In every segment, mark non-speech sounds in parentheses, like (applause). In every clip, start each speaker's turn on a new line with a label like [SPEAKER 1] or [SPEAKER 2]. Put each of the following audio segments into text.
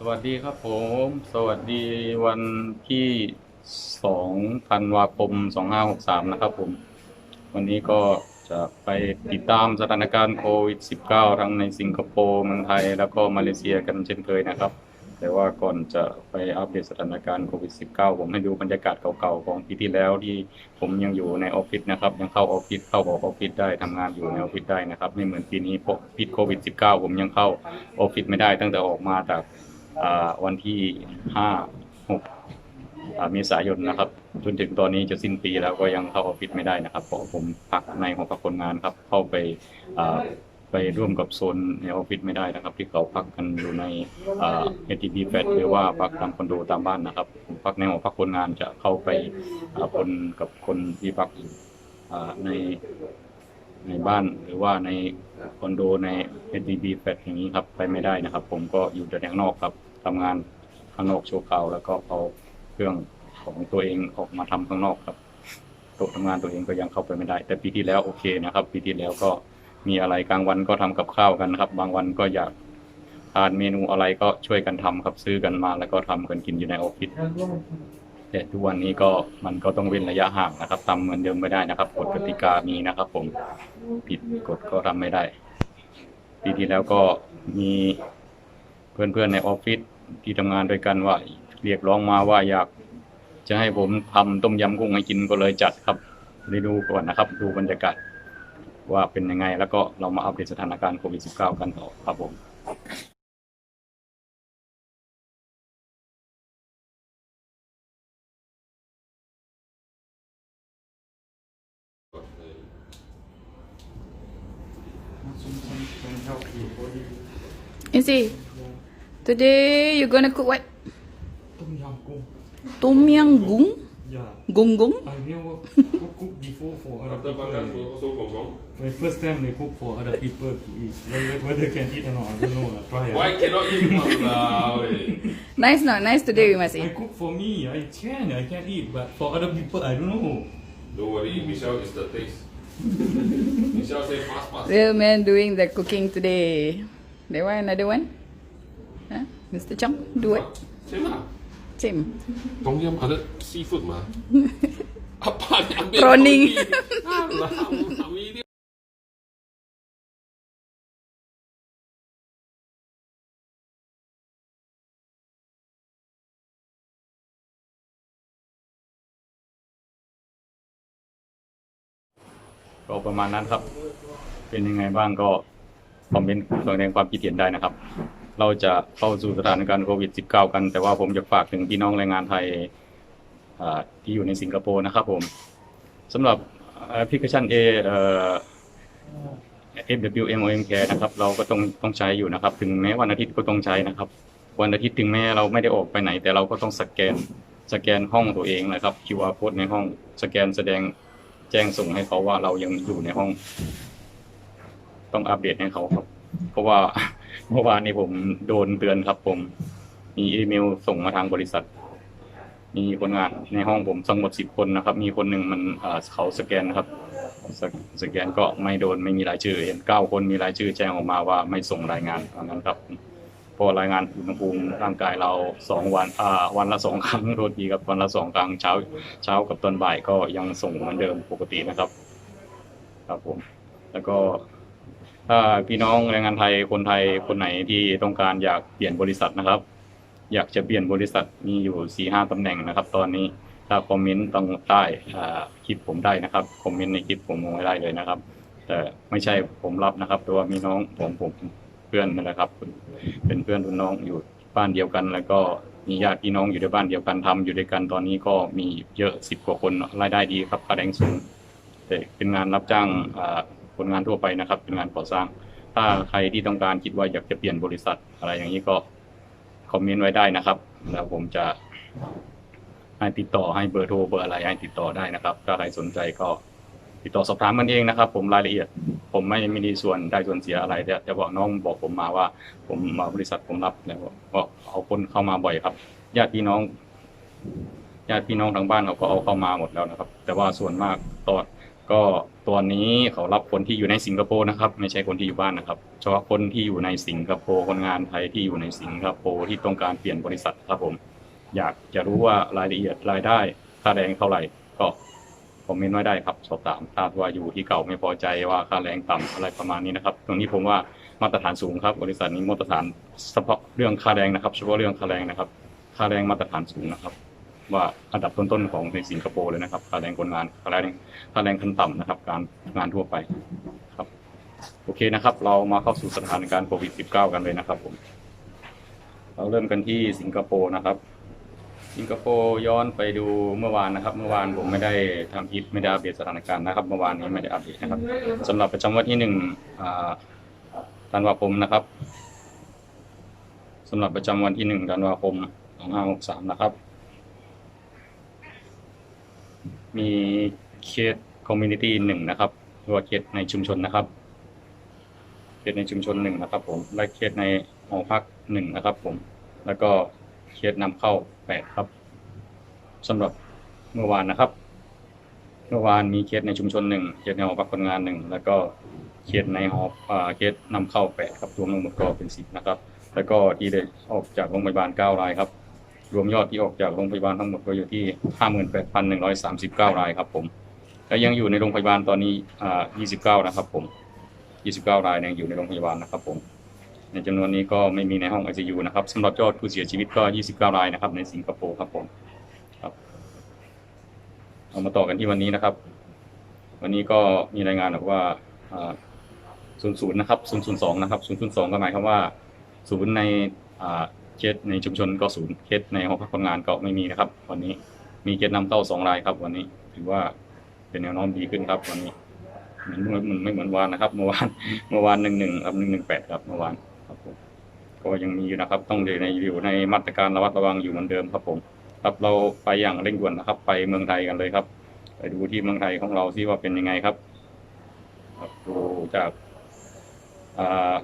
[SPEAKER 1] สวัสดีครับผม สวัสดีวันที่สองธันวาคมสองห้าหกสามนะครับผม วันนี้ก็จะไปติดตามสถานการณ์โควิด -19 ทั้งในสิงคโปร์เมืองไทย แล้วก็มาเลเซียกันเช่นเคยนะครับ แต่ว่าก่อนจะไปอัปเดตสถานการณ์โควิด -19 ผมให้ดูบรรยากาศเก่าๆของปีที่แล้วที่ผมยังอยู่ในออฟฟิศนะครับ ยังเข้าออฟฟิศเข้าออกออฟฟิศได้ทำงานอยู่ในออฟฟิศได้นะครับ ไม่เหมือนปีนี้เพราะพิษโควิด -19 ผมยังเข้าออฟฟิศไม่ได้ตั้งแต่ออกมาจากอ่ วันที่ห้าหกอ่าเมษายนนะครับ จนถึงตอนนี้จะสิ้นปีแล้วก็ยังเข้าออฟฟิศไม่ได้นะครับเพราะผมพักในหอพักคนงานครับ เข้าไปไปร่วมกับโซนในออฟฟิศไม่ได้นะครับ ที่เขาพักกันอยู่ในเอ่า ATP แฟลตหรือว่าพักตามคอนโดตามบ้านนะครับผมพักในหอพักคนงานจะเข้าไปคนกับคนที่พักอยู่ในในบ้านหรือว่าในคอนโดใน SDB แฟลตอย่างนี้ครับ ไปไม่ได้นะครับ ผมก็อยู่แต่ข้างนอกครับ ทำงานข้างนอกโชว์ข่าแล้วก็เอาเครื่องของตัวเองออกมาทำข้างนอกครับโต๊ะทำงานตัวเองก็ยังเข้าไปไม่ได้ แต่ปีที่แล้วโอเคนะครับ ปีที่แล้วก็มีอะไรกลางวันก็ทำกับข้าวกันนะครับ บางวันก็อยากทานเมนูอะไรก็ช่วยกันทำครับซื้อกันมาแล้วก็ทำกันกินอยู่ในออฟฟิศแต่ทุกวันนี้ก็มันก็ต้องเว้นระยะห่างนะครับทำเหมือนเดิมไม่ได้นะครับกฎกติกามีนะครับ ผมผิดกฎก็ทำไม่ได้ ปีที่แล้วก็มี เพื่อนๆในออฟฟิศที่ทำงานด้วยกันว่าเรียกร้องมาว่าอยากจะให้ผมทำต้มยำกุ้งให้กินก็เลยจัดครับได้ดูก่อนนะครับ ดูบรรยากาศว่าเป็นยังไง แล้วก็เรามาอัปเดตสถานการณ์โควิด -19 กันต่อครับผม
[SPEAKER 2] You see, today you're gonna cook what?
[SPEAKER 3] Tom yum goong.
[SPEAKER 2] Tom yum goong?
[SPEAKER 3] Yeah.
[SPEAKER 2] Gong gong?
[SPEAKER 3] I never cook, (laughs) cook before for other
[SPEAKER 4] After makan
[SPEAKER 3] people.
[SPEAKER 4] also gong gong.
[SPEAKER 3] My first time they cook for other people to eat. Whether, whether can eat or not, I don't know. lah. Try.
[SPEAKER 4] Why cannot eat (laughs) now?
[SPEAKER 2] Nice not nice today, we must
[SPEAKER 3] I
[SPEAKER 2] eat.
[SPEAKER 3] cook for me. I can. I can eat. But for other people, I don't know.
[SPEAKER 4] Don't worry, Michelle is the taste. (laughs) Michelle say fast fast.
[SPEAKER 2] Real man doing the cooking today. That one, another one? Huh? Mr. Chong, do what?
[SPEAKER 4] Same lah.
[SPEAKER 2] Same.
[SPEAKER 4] Tom yum ada seafood mah. Apa ni ambil
[SPEAKER 2] Prawning.
[SPEAKER 4] Alah, kami ni.
[SPEAKER 1] ก็ประมาณนั้นครับ เป็นยังไงบ้างก็คอมเมนต์แสดงความคิดเห็นได้นะครับ เราจะเข้าสู่สถานการณ์โควิด -19 กัน แต่ว่าผมจะฝากถึงพี่น้องแรงงานไทยที่อยู่ในสิงคโปร์นะครับผมสำหรับแอปพลิเคชัน A เอ่อ FWMOM Care นะครับ เราก็ต้องต้องใช้อยู่นะครับ ถึงแม้วันอาทิตย์ก็ต้องใช้นะครับ วันอาทิตย์ถึงแม้เราไม่ได้ออกไปไหน แต่เราก็ต้องสแกนสแกนห้องตัวเองนะครับ QR code ในห้องสแกนแสดงแจ้งส่งให้เขาว่าเรายังอยู่ในห้อง ต้องอัปเดตให้เขาครับ เพราะว่า เมื่อวานนี้ผมโดนเตือนครับผม มีอีเมลส่งมาทางบริษัท มีคนงานในห้องผมทั้งหมดสิบคนนะครับ มีคนหนึ่งมันเขาสแกนครับสแสแกนก็ไม่โดนไม่มีรายชื่อ เห็นเก้าคนมีรายชื่อแจ้งออกมาว่าไม่ส่งรายงานอันนั้นครับพอรายงานอุณหภูมิร่างกายเราสองวันอ่าวันละสองครั้งโทษทีครับวันละสองครั้งเช้าเช้ากับตอนบ่ายก็ยังส่งเหมือนเดิมปกตินะครับ ครับผม แล้วก็ ถ้าพี่น้องแรงงานไทยคนไทยคนไหนที่ต้องการอยากเปลี่ยนบริษัทนะครับ อยากจะเปลี่ยนบริษัทมีอยู่สี่ห้าตำแหน่งนะครับ ตอนนี้ถ้าคอมเมนต์ตรงใต้คลิปผมได้นะครับคอมเมนต์ในคลิปผมลงไว้ได้เลยนะครับ แต่ไม่ใช่ผมรับนะครับแต่ว่ามีน้องผมผมเพื่อนนั่นแหละครับ เป็นเพื่อนรุ่นน้องอยู่บ้านเดียวกัน แล้วก็มีญาติพี่น้องอยู่ในบ้านเดียวกันทำอยู่ด้วยกันตอนนี้ก็มีเยอะสิบกว่าคนรายได้ดีครับค่าแรงสูงแต่เป็นงานรับจ้างอ่า คนงานทั่วไปนะครับ เป็นงานก่อสร้าง ถ้าใครที่ต้องการคิดว่าอยากจะเปลี่ยนบริษัทอะไรอย่างนี้ก็คอมเมนต์ไว้ได้นะครับ แล้วผมจะให้ติดต่อให้เบอร์โทรเบอร์อะไรให้ติดต่อได้นะครับ ถ้าใครสนใจก็ติดต่อสอบถามมันเองนะครับ ผมรายละเอียด ผมไม่ไม่ได้ส่วนได้ส่วนเสียอะไรแต่แต่บอกน้องบอกผมมาว่า ผมมาบริษัทผมรับแล้วก็เอาคนเข้ามาบ่อยครับญาติพี่น้องญาติพี่น้องทางบ้านเขาก็เอาเข้ามาหมดแล้วนะครับ แต่ว่าส่วนมากตอน ก็ตัวนี้เขารับคนที่อยู่ในสิงคโปร์นะครับ ไม่ใช่คนที่อยู่บ้านนะครับเฉพาะคนที่อยู่ในสิงคโปร์คนงานไทยที่อยู่ในสิงคโปร์ที่ต้องการเปลี่ยนบริษัทครับผม อยากจะรู้ว่ารายละเอียดรายได้ค่าแรงเท่าไหร่ก็คอมเมนต์ไว้ได้ครับสอบถามถ้าว่าอยู่ที่เก่าไม่พอใจว่าค่าแรงต่ำอะไรประมาณนี้นะครับ ตรงนี้ผมว่ามาตรฐานสูงครับ บริษัทนี้มาตรฐานเฉพาะเรื่องค่าแรงนะครับเฉพาะเรื่องค่าแรงนะครับ ค่าแรงมาตรฐานสูงนะครับ ว่าอันดับต้นๆของในสิงคโปร์เลยนะครับค่าแรงคนงานค่าแรงค่าแรงขั้นต่ำนะครับ การงานทั่วไปครับ โอเคนะครับ เรามาเข้าสู่สถานการณ์โควิด -19 กันเลยนะครับผมเราเริ่มกันที่สิงคโปร์นะครับ สิงคโปร์ย้อนไปดูเมื่อวานนะครับ เมื่อวานผมไม่ได้ทำคลิปไม่ได้อัปเดตสถานการณ์นะครับ เมื่อวานนี้ไม่ได้อัปเดตนะครับสำหรับประจำวันที่หนึ่งธันวาคมนะครับสำหรับประจำวันที่หนึ่งธันวาคมสองห้าหกสามนะครับ มีเคสคอมมูนิตี้หนึ่งนะครับหรือว่าเคสในชุมชนนะครับเคสในชุมชนหนึ่งนะครับ ผม และเคสในหอพักหนึ่งนะครับ ผม แล้วก็เคสนำเข้าแปดครับสำหรับเมื่อวานนะครับ เมื่อวานมีเคสในชุมชนหนึ่งเคสในหอพักคนงานหนึ่งแล้วก็เคสในหอเคสนำเข้าแปดครับรวมทั้งหมดก็เป็นสิบนะครับ แล้วก็ที่ได้ออกจากโรงพยาบาลเก้ารายครับ รวมยอดที่ออกจากโรงพยาบาลทั้งหมดก็อยู่ที่ห้าหมื่นแปดพันหนึ่งร้อยสายครับผม และยังอยู่ในโรงพยาบาลตอนนี้อ่ายี่สิบเก้านะครับผมยี่สิบเก้ารายยังอยู่ในโรงพยาบาลนะครับผม ในจำนวนนี้ก็ไม่มีในห้อง ICU นะครับสำหรับยอดผู้เสียชีวิตก็ 29 รายนะครับ ในสิงคโปร์ครับผมครับเอามาต่อกันที่วันนี้นะครับ วันนี้ก็มีรายงานบอกว่าศูนะครับศูนย์ศูนะครับศูนย์ศูนย์สองก็หมายความว่าศูนย์ใน เคสในชุมชนก็ศูนย์เคสในหอพักคนงานก็ไม่มีนะครับ วันนี้มีเคสนำเข้าสองรายครับ วันนี้ถือว่าเป็นแนวโน้มดีขึ้นครับ วันนี้เหมือนมันไม่เหมือนวานนะครับ เมื่อวานเมื่อวานหนึ่งหนึ่งครับหนึ่งหนึ่งแปดครับเมื่อวานครับผมก็ยังมีอยู่นะครับ ต้องอยู่ในอยู่ในมาตรการระมัดระวังอยู่เหมือนเดิมครับผม ครับเราไปอย่างเร่งด่วนนะครับ ไปเมืองไทยกันเลยครับ ไปดูที่เมืองไทยของเราที่ว่าเป็นยังไงครับครับดูจาก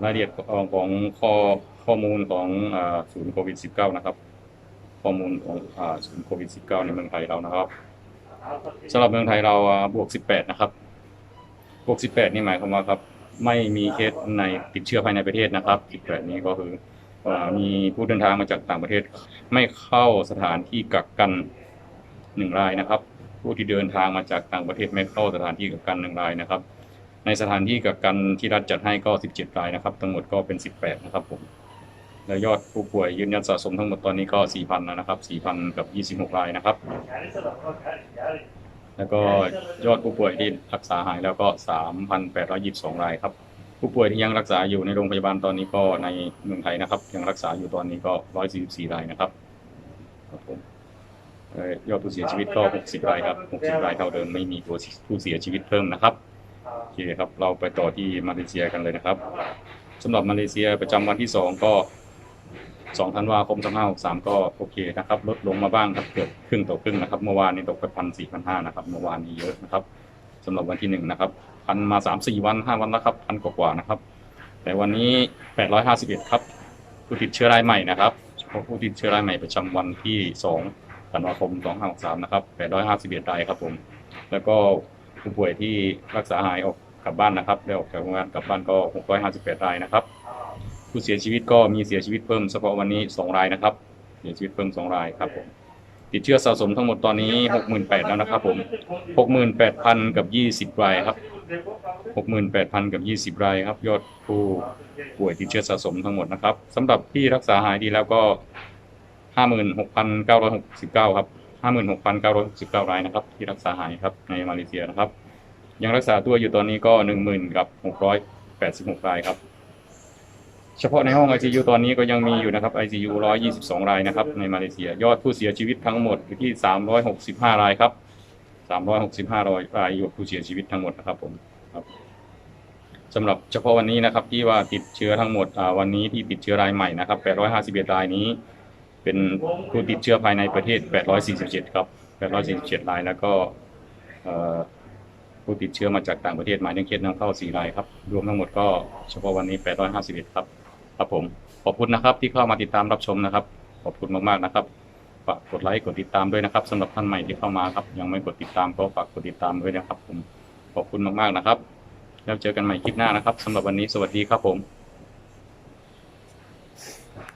[SPEAKER 1] รายละเอียดของของข้อ ข้อมูลของศูนย์โควิด -19 นะครับ ข้อมูลของศูนย์โควิด -19 ในเมืองไทยเรานะครับสำหรับเมืองไทยเราบวก 18 นะครับ บวก 18 นี่หมายความว่าครับ ไม่มีเคสในติดเชื้อภายในประเทศนะครับ 18 นี้ก็คืออมีผู้เดินทางมาจากต่างประเทศ ไม่เข้าสถานที่กักกันหนึ่งรายนะครับ ผู้ที่เดินทางมาจากต่างประเทศไม่เข้าสถานที่กักกันหนึ่งรายนะครับ ในสถานที่กักกันที่รัฐจัดให้ก็ 17 รายนะครับ ทั้งหมดก็เป็น 18 นะครับผม และยอดผู้ป่วยยืนยันสะสมทั้งหมดตอนนี้ก็ 4,000 แล้วนะครับ 4,000 กับ 26 รายนะครับ แล้วก็ยอดผู้ป่วยที่รักษาหายแล้วก็ 3,822 รายครับ ผู้ป่วยที่ยังรักษาอยู่ในโรงพยาบาลตอนนี้ก็ในเมืองไทยนะครับ ยังรักษาอยู่ตอนนี้ก็ 144 รายนะครับครับผมยอดผู้เสียชีวิตก็ 60 รายครับ 60 รายเท่าเดิมไม่มีตัวผู้เสียชีวิตเพิ่มนะครับโอเคครับ เราไปต่อที่มาเลเซียกันเลยนะครับสำหรับมาเลเซียประจำวันที่ 2 ก็ 2ธันวาคม2563 ก็โอเคนะครับลดลงมาบ้างครับเกือบครึ่งต่อครึ่งนะครับ เมื่อวานนี้ตกไปพันสี่พันห้านะครับเมื่อวานนี้เยอะนะครับสำหรับวันที่หนึ่งนะครับพันมาสามสี่วันห้าวันแล้วครับพันกว่าๆนะครับ แต่วันนี้ 851 ครับ ผู้ติดเชื้อรายใหม่นะครับเฉพาะผู้ติดเชื้อรายใหม่ประจำวันที่2ธันวาคม2563นะครับ851รายครับผม แล้วก็ผู้ป่วยที่รักษาหายออกกลับบ้านนะครับได้ออกจากโรงพยาบาลกลับบ้านก็ 658 รายนะครับ ผู้เสียชีวิตก็มีเสียชีวิตเพิ่มเฉพาะวันนี้2รายนะครับ เสียชีวิตเพิ่ม2รายครับผมติดเชื้อสะสมทั้งหมดตอนนี้68,000แปดแล้วนะครับผม68,000กับ20รายครับ68,000กับ20รายครับ ยอดผู้ป่วยติดเชื้อสะสมทั้งหมดนะครับสำหรับที่รักษาหายดีแล้วก็56,969ครับ56,969รายนะครับ ที่รักษาหายครับในมาเลเซียนะครับ ยังรักษาตัวอยู่ตอนนี้ก็10,000กับ686รายครับ เฉพาะในห้อง ICU ตอนนี้ก็ยังมีอยู่นะครับ ICU 122 รายนะครับในมาเลเซีย ยอดผู้เสียชีวิตทั้งหมดอยู่ที่ 365 รายครับ 365 รายรายยอดผู้เสียชีวิตทั้งหมดนะครับผมครับสำหรับเฉพาะวันนี้นะครับที่ว่าติดเชื้อทั้งหมดวันนี้ที่ติดเชื้อรายใหม่นะครับ 851 รายนี้เป็นผู้ติดเชื้อภายในประเทศ 847 ครับ 847 ราย แล้วก็ผู้ติดเชื้อมาจากต่างประเทศหมายถึงเคสนำเข้า 4 รายครับ รวมทั้งหมดก็เฉพาะวันนี้ 851 ครับ ครับผมขอบคุณนะครับที่เข้ามาติดตามรับชมนะครับ ขอบคุณมากๆนะครับฝากกดไลค์กดติดตามด้วยนะครับสำหรับท่านใหม่ที่เข้ามาครับ ยังไม่กดติดตามก็ฝากกดติดตามด้วยนะครับ ผมขอบคุณมากๆนะครับ แล้วเจอกันใหม่คลิปหน้านะครับสำหรับวันนี้สวัสดีครับผม